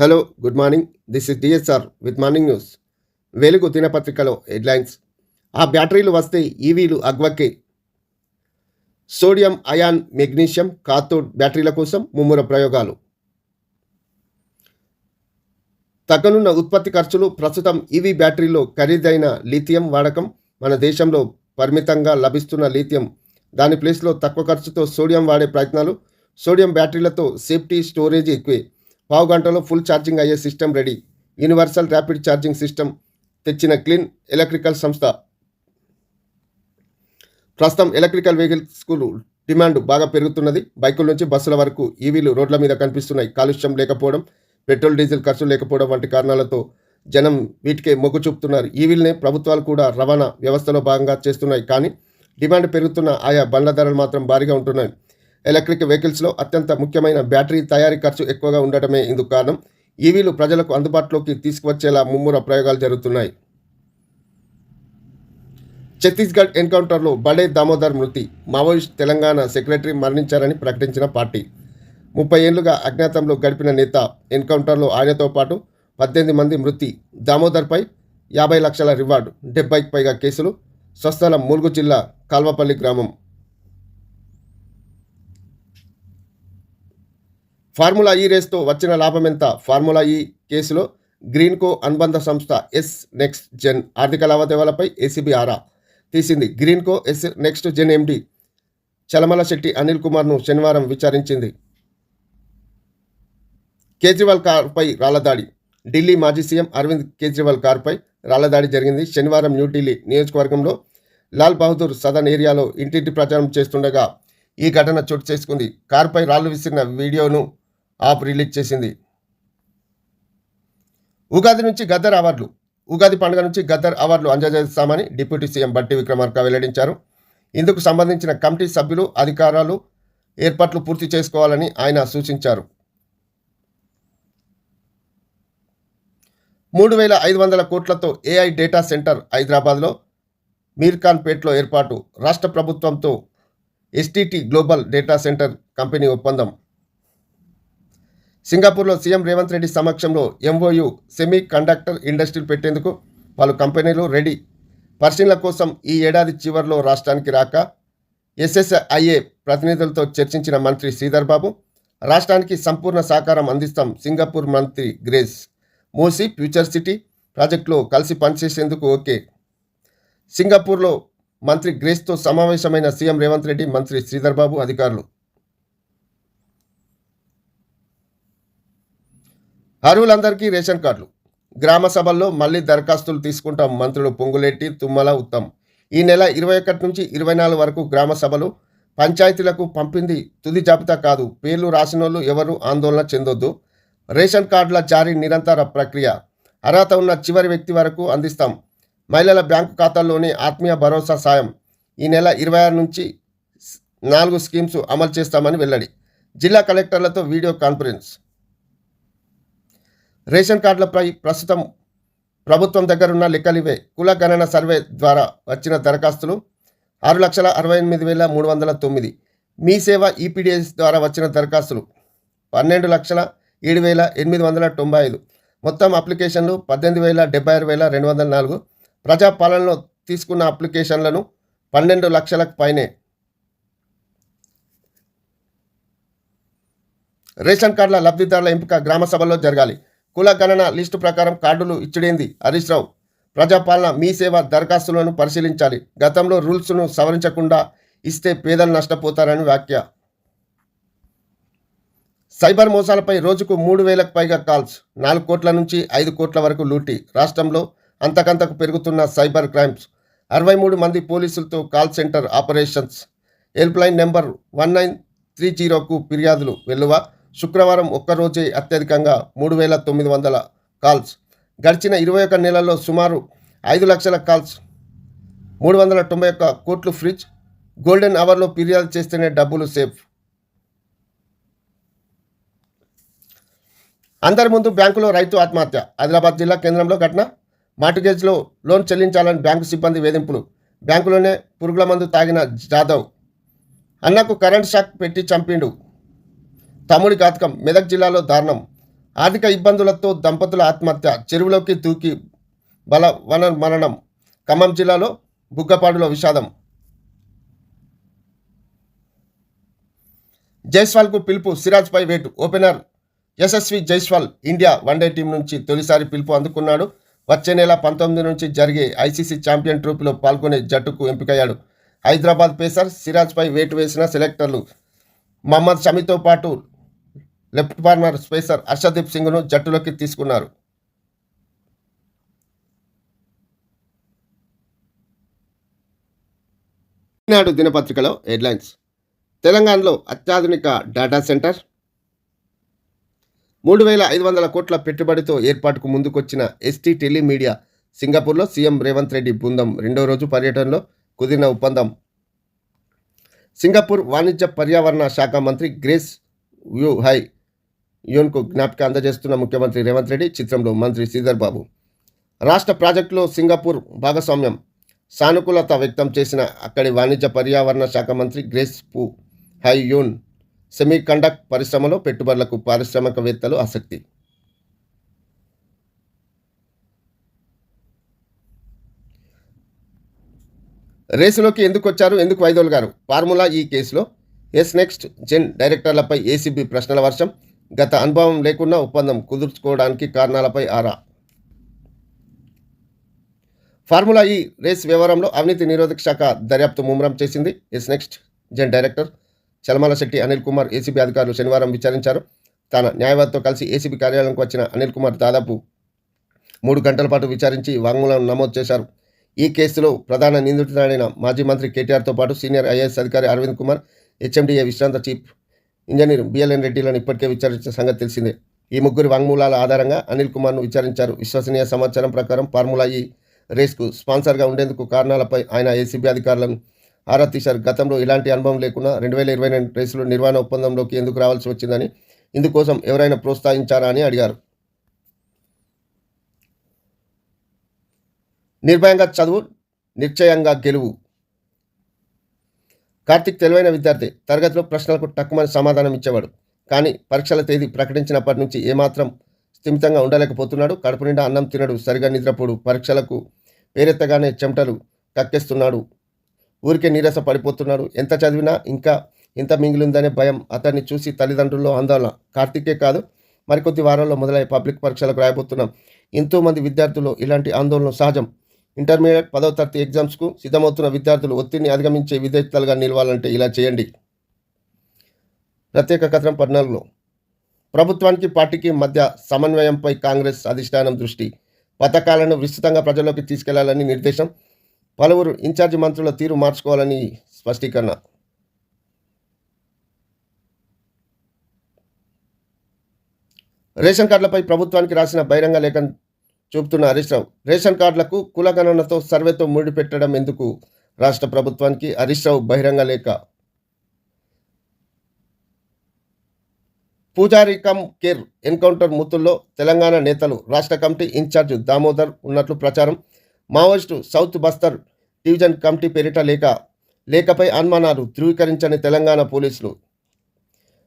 Hello good morning this is DSR with morning news Velugu దినపత్రికలో headlines ఆ బ్యాటరీలు వస్తే ఈవీలు అగ్వకే. సోడియం అయాన్ మెగ్నీషియం కాథోడ్ బ్యాటరీల కోసం ముమ్మర ప్రయోగాలు. తగ్గనున్న ఉత్పత్తి ఖర్చులు ప్రస్తుతం ఈవీ బ్యాటరీలో ఖరీదైన లిథియం వాడకం మన దేశంలో పరిమితంగా లభిస్తున్న లిథియం. దాని ప్లేస్లో తక్కువ ఖర్చుతో సోడియం వాడే ప్రయత్నాలు. సోడియం బ్యాటరీలతో సేఫ్టీ స్టోరేజ్ ఎక్కువే. పావు గంటలో ఫుల్ ఛార్జింగ్ అయ్యే system ready. Universal rapid charging system తెచ్చిన క్లీన్ ఎలక్ట్రికల్ సంస్థ. ప్రస్తుతం ఎలక్ట్రికల్ వెహికల్స్కు డిమాండ్ బాగా పెరుగుతున్నది. బైకుల నుంచి బస్సుల వరకు ఈవీలు రోడ్ల మీద కనిపిస్తున్నాయి. కాలుష్యం లేకపోవడం పెట్రోల్ డీజిల్ ఖర్చు లేకపోవడం వంటి కారణాలతో జనం వీటికే మొగ్గు చూపుతున్నారు. ఈవీల్నే ప్రభుత్వాలు కూడా రవాణా వ్యవస్థలో భాగంగా చేస్తున్నాయి. కానీ డిమాండ్ పెరుగుతున్న ఆయా బండ్ల ధరలు మాత్రం భారీగా ఉంటున్నాయి. ఎలక్ట్రిక్ వెహికల్స్లో అత్యంత ముఖ్యమైన బ్యాటరీ తయారీ ఖర్చు ఎక్కువగా ఉండటమే ఇందుకు కారణం. ఈవీలు ప్రజలకు అందుబాటులోకి తీసుకువచ్చేలా ముమ్మూర ప్రయోగాలు జరుగుతున్నాయి. ఛత్తీస్గఢ్ ఎన్కౌంటర్లో బడే దామోదర్ మృతి. మావోయిస్ట్ తెలంగాణ సెక్రటరీ మరణించారని ప్రకటించిన పార్టీ. ముప్పై ఏళ్ళుగా అజ్ఞాతంలో గడిపిన నేత ఎన్కౌంటర్లో ఆయనతో పాటు పద్దెనిమిది మంది మృతి. దామోదర్పై యాభై లక్షల రివార్డు డెబ్బైకి పైగా కేసులు. స్వస్థలం ములుగు జిల్లా కాల్వపల్లి గ్రామం. ఫార్ములా ఈ రేస్తో వచ్చిన లాభం ఎంత? ఫార్ములా ఈ కేసులో గ్రీన్కో అనుబంధ సంస్థ ఎస్ నెక్స్ట్ జెన్ ఆర్థిక లావాదేవీలపై ఏసీబీ ఆరా తీసింది. Greenko S next gen MD Chalamala Setti Anil కుమార్ను శనివారం విచారించింది. కేజ్రీవాల్ కారుపై రాళ్ళదాడి. ఢిల్లీ మాజీ సీఎం అరవింద్ కేజ్రీవాల్ కారుపై రాళ్ళదాడి జరిగింది. శనివారం న్యూఢిల్లీ నియోజకవర్గంలో లాల్ బహదూర్ సదన్ ఏరియాలో ఇంటింటి ప్రచారం చేస్తుండగా ఈ ఘటన చోటు చేసుకుంది. కారుపై రాళ్ళు విసిరిన వీడియోను ఆప్ రిలీజ్ చేసింది. ఉగాది నుంచి గద్దర్ అవార్డులు. ఉగాది పండుగ నుంచి గద్దర్ అవార్డులు అందజేస్తామని డిప్యూటీ సీఎం బట్టి విక్రమార్క వెల్లడించారు. ఇందుకు సంబంధించిన కమిటీ సభ్యులు అధికారాలు ఏర్పాట్లు పూర్తి చేసుకోవాలని ఆయన సూచించారు. మూడు వేల ఐదు వందల కోట్లతో ఏఐ డేటా సెంటర్ హైదరాబాద్లో మీర్ఖాన్పేట్లో ఏర్పాటు. రాష్ట్ర ప్రభుత్వంతో STT global data center company ఒప్పందం. సింగపూర్లో సీఎం రేవంత్ రెడ్డి సమక్షంలో ఎంఓయు సెమీ కండక్టర్ ఇండస్ట్రీలు పెట్టేందుకు పలు కంపెనీలు రెడీ. పరిశీలన కోసం ఈ ఏడాది చివరిలో రాష్ట్రానికి రాక ఎస్ఎస్ఐఏ ప్రతినిధులతో చర్చించిన మంత్రి శ్రీధర్ బాబు రాష్ట్రానికి సంపూర్ణ సహకారం అందిస్తాం సింగపూర్ మంత్రి గ్రేస్ మోసీ ఫ్యూచర్ సిటీ ప్రాజెక్టులో కలిసి పనిచేసేందుకు ఓకే. సింగపూర్లో మంత్రి గ్రేస్తో సమావేశమైన సీఎం రేవంత్ రెడ్డి మంత్రి శ్రీధర్ బాబు అధికారులు అర్హులందరికీ రేషన్ కార్డులు. గ్రామ సభల్లో మళ్ళీ దరఖాస్తులు తీసుకుంటాం మంత్రులు పొంగులెట్టి తుమ్మల ఉత్తమ్. ఈ నెల ఇరవై ఒకటి నుంచి ఇరవై నాలుగు వరకు గ్రామ సభలు పంచాయతీలకు పంపింది తుది జాబితా కాదు. పేర్లు రాసినోళ్ళు ఎవరు ఆందోళన చెందొద్దు. రేషన్ కార్డుల జారీ నిరంతర ప్రక్రియ. అర్హత ఉన్న చివరి వ్యక్తి వరకు అందిస్తాం. మహిళల బ్యాంకు ఖాతాల్లోని ఆత్మీయ భరోసా సాయం. ఈ నెల ఇరవై ఆరు నుంచి నాలుగు స్కీమ్స్ అమలు చేస్తామని వెల్లడి. జిల్లా కలెక్టర్లతో వీడియో కాన్ఫరెన్స్. రేషన్ కార్డులపై ప్రస్తుతం ప్రభుత్వం దగ్గరున్న లెక్కలివే. కుల గణన సర్వే ద్వారా వచ్చిన దరఖాస్తులు ఆరు లక్షల అరవై ఎనిమిది వేల మూడు వందల తొమ్మిది. మీ సేవ ఈపీడిఎస్ ద్వారా వచ్చిన దరఖాస్తులు పన్నెండు లక్షల ఏడు వేల ఎనిమిది వందల తొంభై ఐదు. మొత్తం అప్లికేషన్లు పద్దెనిమిది వేల డెబ్బై ఆరు వేల రెండు వందల నాలుగు. ప్రజాపాలనలో తీసుకున్న అప్లికేషన్లను పన్నెండు లక్షలకు పైనే. రేషన్ కార్డుల లబ్ధిదారుల ఎంపిక గ్రామ సభల్లో జరగాలి. కుల గణన లిస్టు ప్రకారం కార్డులు ఇచ్చుడేంది? హరీష్ రావు. ప్రజాపాలన మీ సేవ దరఖాస్తులను పరిశీలించాలి. గతంలో రూల్స్ను సవరించకుండా ఇస్తే పేదలు నష్టపోతారని వ్యాఖ్య. సైబర్ మోసాలపై రోజుకు మూడు వేలకు పైగా కాల్స్ నాలుగు కోట్ల నుంచి ఐదు కోట్ల వరకు లూటీ. రాష్ట్రంలో అంతకంతకు పెరుగుతున్న సైబర్ క్రైమ్స్. అరవై మూడు మంది పోలీసులతో call center operations. Helpline number one nine three జీరోకు ఫిర్యాదులు. వెల్లువ శుక్రవారం ఒక్కరోజే అత్యధికంగా మూడు వేల తొమ్మిది వందల కాల్స్. గడిచిన ఇరవై ఒక్క నెలల్లో సుమారు ఐదు లక్షల కాల్స్. మూడు వందల తొంభై ఒక్క కోట్లు ఫ్రిడ్జ్ గోల్డెన్ అవర్లో ఫిర్యాదు చేస్తేనే డబ్బులు సేఫ్. అందరి ముందు బ్యాంకులో రైతు ఆత్మహత్య. ఆదిలాబాద్ జిల్లా కేంద్రంలో ఘటన. మార్టిగేజ్లో లోన్ చెల్లించాలని బ్యాంకు సిబ్బంది వేధింపులు. బ్యాంకులోనే పురుగుల మందు తాగిన జాదవ్. అన్నకు కరెంట్ షాక్ పెట్టి చంపిండు. తమ్ముడి ఘాతకం మెదక్ జిల్లాలో దారుణం. ఆర్థిక ఇబ్బందులతో దంపతుల ఆత్మహత్య చెరువులోకి తూకి బల వన మరణం ఖమ్మం జిల్లాలో బుగ్గపాడులో విషాదం. జైస్వాల్కు పిలుపు సిరాజ్పై వేటు opener Yashasvi Jaiswal India one day team నుంచి తొలిసారి పిలుపు అందుకున్నాడు. వచ్చే నెల పంతొమ్మిది నుంచి జరిగే ఐసీసీ ఛాంపియన్ ట్రోఫీలో పాల్గొనే జట్టుకు ఎంపికయ్యాడు. హైదరాబాద్ పేసర్ సిరాజ్పై వేటు వేసిన సెలెక్టర్లు మహమ్మద్ షమితో పాటు లెఫ్ట్ ఫార్మర్ స్పేసర్ హర్షదీప్ సింగ్ను జట్టులోకి తీసుకున్నారు. ఈనాడు దినపత్రికలో హెడ్లైన్స్. తెలంగాణలో అత్యాధునిక డేటా సెంటర్. మూడు వేల ఐదు వందల కోట్ల పెట్టుబడితో ఏర్పాటుకు ముందుకొచ్చిన ఎస్టీ టెలిమీడియా సింగపూర్లో సీఎం రేవంత్ రెడ్డి బృందం రెండో రోజు పర్యటనలో కుదిరిన ఒప్పందం. సింగపూర్ వాణిజ్య పర్యావరణ శాఖ మంత్రి గ్రేస్ వ్యూ హై యూన్కు జ్ఞాపిక అందజేస్తున్న ముఖ్యమంత్రి రేవంత్ రెడ్డి చిత్రంలో మంత్రి శ్రీధర్ బాబు. రాష్ట్ర ప్రాజెక్టులో సింగపూర్ భాగస్వామ్యం సానుకూలత వ్యక్తం చేసిన అక్కడి వాణిజ్య పర్యావరణ శాఖ మంత్రి గ్రేస్ పు హై యూన్ సెమీ కండక్ట్ పరిశ్రమలో పెట్టుబడులకు పారిశ్రామికవేత్తలు ఆసక్తి. రేసులోకి ఎందుకు వచ్చారు? ఎందుకు వైదోలుగారు? ఫార్ములా ఈ కేసులో. ఎస్ నెక్స్ట్ జెన్ డైరెక్టర్లపై ఏసీబీ ప్రశ్నల వర్షం. గత అనుభవం లేకుండా ఒప్పందం కుదుర్చుకోవడానికి కారణాలపై ఆరా. ఫార్ములా ఈ రేస్ వ్యవహారంలో అవినీతి నిరోధక శాఖ దర్యాప్తు ముమ్మరం చేసింది. S next gen director Chalamala Shetty Anil Kumar ACB అధికారులు శనివారం విచారించారు. తన న్యాయవాదితో కలిసి ఏసీబీ కార్యాలయంకు వచ్చిన అనిల్ కుమార్ దాదాపు మూడు గంటల పాటు విచారించి వాంగ్మూలం నమోదు చేశారు. ఈ కేసులో ప్రధాన నిందితుడైన మాజీ మంత్రి కేటీఆర్తో పాటు సీనియర్ ఐఏఎస్ అధికారి అరవింద్ కుమార్ హెచ్ఎండిఏ విశ్రాంత చీఫ్ ఇంజనీర్ బిఎల్ఎన్ రెడ్డిలను ఇప్పటికే విచారించిన సంగతి తెలిసిందే. ఈ ముగ్గురు వాంగ్మూలాల ఆధారంగా అనిల్ కుమార్ను విచారించారు. విశ్వసనీయ సమాచారం ప్రకారం ఫార్ములా ఈ రేస్కు స్పాన్సర్గా ఉండేందుకు కారణాలపై ఆయన ఏసీబీ అధికారులను ఆరా తీశారు. గతంలో ఇలాంటి అనుభవం లేకుండా రెండు వేల ఇరవై రెండు రేసులో నిర్వహణ ఒప్పందంలోకి ఎందుకు రావాల్సి వచ్చిందని ఇందుకోసం ఎవరైనా ప్రోత్సహించారా అని అడిగారు. నిర్భయంగా చదువు నిశ్చయంగా గెలువు కార్తిక్ తెలివైన విద్యార్థి. తరగతిలో ప్రశ్నలకు తక్కువని సమాధానం ఇచ్చేవాడు. కానీ పరీక్షల తేదీ ప్రకటించినప్పటి నుంచి ఏమాత్రం స్థిమితంగా ఉండలేకపోతున్నాడు. కడుపు నిండా అన్నం తినడు. సరిగా నిద్రపోడు. పరీక్షలకు పేరెత్తగానే చెమటలు కక్కేస్తున్నాడు. ఊరికే నీరస పడిపోతున్నాడు. ఎంత చదివినా ఇంకా ఇంత మిగిలిందనే భయం అతన్ని చూసి తల్లిదండ్రుల్లో ఆందోళన. కార్తికే కాదు మరికొద్ది వారాల్లో మొదలై పబ్లిక్ పరీక్షలకు రాయబోతున్నాం ఎంతోమంది విద్యార్థులు ఇలాంటి ఆందోళన సహజం. ఇంటర్మీడియట్ పదవ తరగతి ఎగ్జామ్స్కు సిద్ధమవుతున్న విద్యార్థులు ఒత్తిడిని అధిగమించే విద్యార్థులుగా నిలవాలంటే ఇలా చేయండి. ప్రత్యేక కథనం పద్నాలుగులో. ప్రభుత్వానికి పార్టీకి మధ్య సమన్వయంపై కాంగ్రెస్ అధిష్టానం దృష్టి. పథకాలను విస్తృతంగా ప్రజల్లోకి తీసుకెళ్ళాలని నిర్దేశం. పలువురు ఇన్ఛార్జి మంత్రుల తీరు మార్చుకోవాలని స్పష్టీకరణ. రేషన్ కార్డులపై ప్రభుత్వానికి రాసిన బహిరంగ లేఖ చూపుతున్న హరీష్ రావు. రేషన్ కార్డులకు కులగణనతో సర్వేతో ముడిపెట్టడం ఎందుకు రాష్ట్ర ప్రభుత్వానికి హరీష్ రావు బహిరంగ లేఖ? పూజారి కమ్ కేర్ ఎన్కౌంటర్ ముత్తుల్లో తెలంగాణ నేతలు రాష్ట్ర కమిటీ ఇన్ఛార్జ్ దామోదర్ ఉన్నట్లు ప్రచారం. Maoist south Bastar division committee పేరిట లేఖ. లేఖపై అనుమానాలు ధృవీకరించని తెలంగాణ పోలీసులు.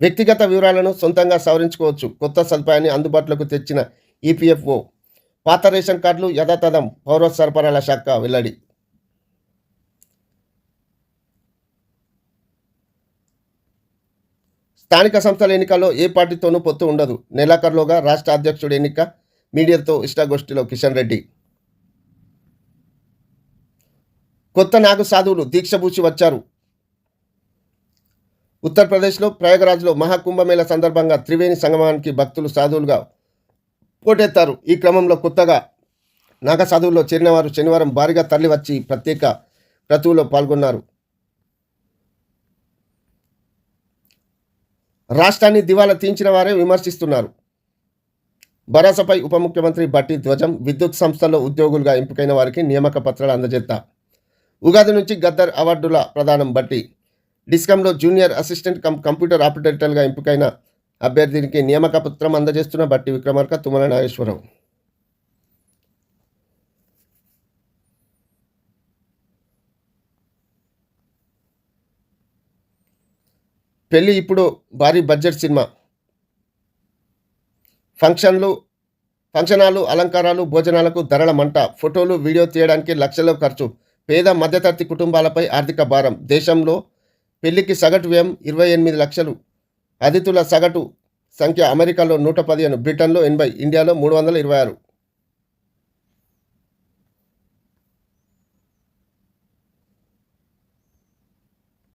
వ్యక్తిగత వివరాలను సొంతంగా సవరించుకోవచ్చు. కొత్త సదుపాయాన్ని అందుబాటులోకి తెచ్చిన ఈపీఎఫ్ఓ పాత రేషన్ కార్డులు యథాతథం పౌర సరఫరాల శాఖ వెల్లడి. స్థానిక సంస్థల ఎన్నికల్లో ఏ పార్టీతోనూ పొత్తు ఉండదు. నెలాఖరులోగా రాష్ట్ర అధ్యక్షుడి ఎన్నిక మీడియాతో ఇష్టాగోష్ఠిలో కిషన్ రెడ్డి. కొత్త నాగు సాధువులు దీక్షభూచి వచ్చారు. ఉత్తరప్రదేశ్లో ప్రయాగరాజ్లో మహాకుంభమేళ సందర్భంగా త్రివేణి సంగమానికి భక్తులు సాధువులుగా పోటెత్తారు. ఈ క్రమంలో కొత్తగా నాగ సాధువుల్లో చేరినవారు శనివారం భారీగా తరలి వచ్చి ప్రత్యేక క్రతువులో పాల్గొన్నారు. రాష్ట్రాన్ని దివాలా తీయించిన వారే విమర్శిస్తున్నారు. భరోసాపై ఉప ముఖ్యమంత్రి బట్టి ధ్వజం విద్యుత్ సంస్థల్లో ఉద్యోగులుగా ఎంపికైన వారికి నియామక పత్రాలు అందజేస్తా ఉగాది నుంచి గద్దర్ అవార్డుల ప్రదానం బట్టి డిస్కంలో జూనియర్ అసిస్టెంట్ కం కంప్యూటర్ ఆపరేటర్గా ఎంపికైన అభ్యర్థినికి నియామక పత్రం అందజేస్తున్న బట్టి విక్రమార్క తుమ్మల నాగేశ్వరరావు. పెళ్ళి ఇప్పుడు భారీ బడ్జెట్ సినిమా. ఫంక్షన్లు ఫంక్షనాలు అలంకారాలు భోజనాలకు ధరల మంట. ఫోటోలు వీడియో తీయడానికి లక్షల ఖర్చు. పేద మధ్యతరగతి కుటుంబాలపై ఆర్థిక భారం. దేశంలో పెళ్ళికి సగటు వ్యయం ఇరవై ఎనిమిది లక్షలు. అతిథుల సగటు సంఖ్య అమెరికాలో నూట పదిహేను బ్రిటన్లో ఎనభై ఇండియాలో మూడు వందల ఇరవై ఆరు.